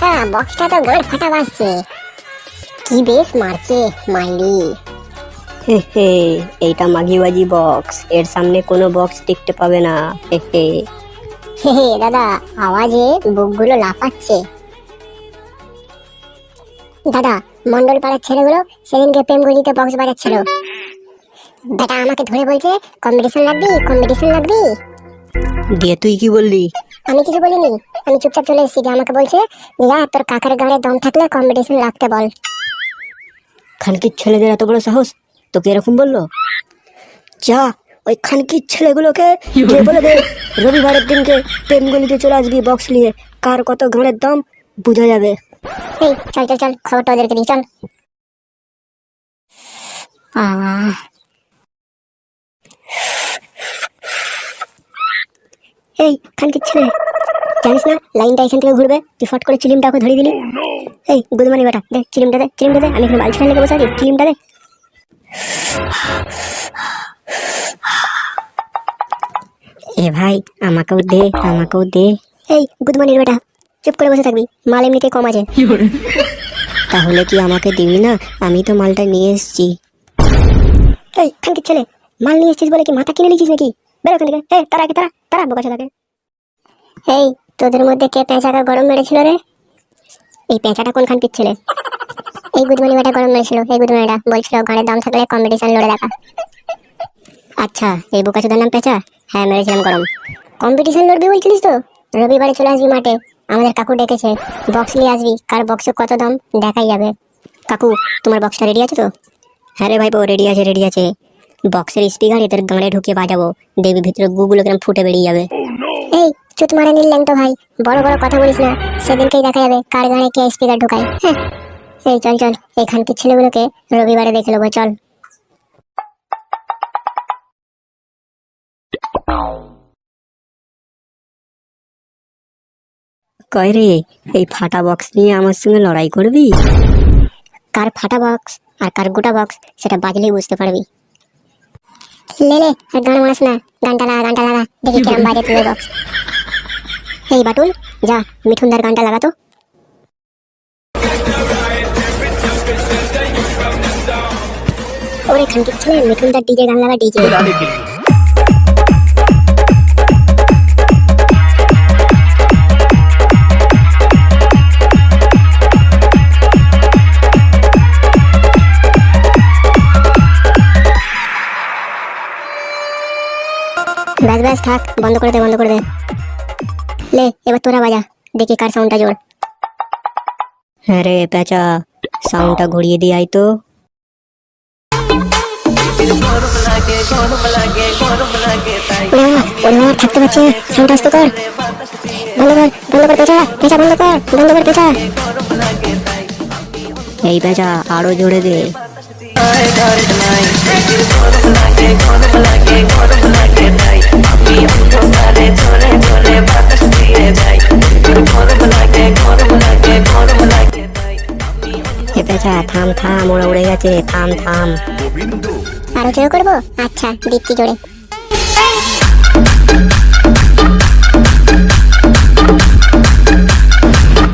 কাকা বক্সটা তো গাঁট ফাটা বাজছে। কি বেশ মারছে মাইলি। হে হে এইটা মাগিবাজি বক্স। এর সামনে কোনো বক্স টিকতে পাবে না। হে হে। হে হে দাদা আওয়াজে বুকগুলো লাফাচ্ছে। দাদা মন্ডল পাড়ার ছেলেগুলো সেদিনকে প্রেম গলিতে বক্স বাজাচ্ছিল। বেটা আমাকে ধরে বলছে কম্পিটিশন লাগবি কম্পিটিশন লাগবি দিয়ে তুই কি বললি? আমি কিছু বলিনি। আমি চুপচাপ চলে এসেছি যে আমাকে বলছে যা তোর কাকার গাড়ে দম থাকলে কম্পিটিশন লাগতে বল। খানকির ছেলেদের এত বড় সাহস? তোকে এরকম বলল? যা ওই খানকির ছেলেগুলোকে গিয়ে বলে দে। রবিবারের দিনকে প্রেমগলিতে চলে আসবি বক্স নিয়ে। কার কত গাঁড়ের দাম বোঝা যাবে। এই চল চল চল খবরটা ওদেরকে দিই চল। এই খানকির ছেলে। জানিস না লাইনটা এখান থেকে ঘুরবে। তুই ফট করে চিলিমটা ওকে ধরে দিলি। এই গুদমানি বেটা। দে চিলিমটা দে চিলিমটা দে। আমি এখানে বালছি লেগে বসে আছি। চিলিমটা দে। এ ভাই আমাকেও দে আমাকেও দে। এই গুদমানির বেটা। চুপ করে বসে থাকবি। মাল এমনিতে কম আছে। তাহলে কি আমাকে দিবি না? আমি তো মালটা নিয়ে এসেছি। এই খানকির ছেলে মাল নিয়ে এসেছিস বলে কি মাথা কিনে নিয়েছিস নাকি? বেরো ওখান থেকে। এই তারা কি তারা তারা বোকাছে তাকে এই তোদের মধ্যে কে পেঁচাটা গরম মেরেছিল রে? এই পেঁচাটা কোনখান ছিল এই গুদমানি বেটা গরম মেরেছিল এই গুদমানিটা বলছিল ঘরের দাম থাকলে কম্পিটিশন লড়ে দেখা। আচ্ছা এই বোকাচোদার নাম পেঁচা? হ্যাঁ মেরেছিলাম গরম। কম্পিটিশন লড়বি বলছিলিস তো? রবিবারে চলে আসবি মাঠে আমাদের কাকু ডেকেছে বক্স নিয়ে আসবি কার বক্সে কত দাম দেখাই যাবে। কাকু তোমার বক্সটা রেডি আছে তো? হ্যাঁ রে ভাই ভাইপো রেডি আছে রেডি আছে। বক্সের স্পিকার এদের গাঁড়ে ঢুকিয়ে বাজাবো দেখবি ভিতরে গুগুলো কেন ফুটে বেরিয়ে যাবে। এই চুত মারা নিলেন তো ভাই। বড় বড় কথা বলিস না সেদিনকেই দেখা যাবে কার গানে কে স্পিকার ঢুকায়। হ্যাঁ। এই চল চল এখানকার ছেলেগুলোকে রবিবারে দেখে নেব চল। কয় রে এই ফাটা বক্স নিয়ে আমার সঙ্গে লড়াই করবি? কার ফাটা বক্স আর কার গোটা বক্স সেটা বাজলেই বুঝতে পারবি। লে লে আর গান না। গানটা লাগা গানটা লাগা। দেখি কেমন বাজে বক্স এই বাটুল যা মিঠুনদার গানটা লাগা তো। ওরে খানকির ছেলে মিঠুনদার ডিজে গান লাগা ডিজে। ব্যাস ব্যাস থাক বন্ধ করে দে বন্ধ করে দে। লে, এবার তোরা বাজা। দেখি কার সাউন্ডটা জোর। হ্যাঁ রে পেঁচা সাউন্ডটা ঘুরিয়ে দিয়ে আয় তো। থাকতে পারছে সাউন্ড আসতে কর। বন্ধ কর পেঁচা পেঁচা বন্ধ কর এই পেঁচা, আরও জোরে দে। পেঁচা থাম থাম ওরা উড়ে গেছে থাম থাম। আরও জোরে করব? আচ্ছা দিচ্ছি জোরে।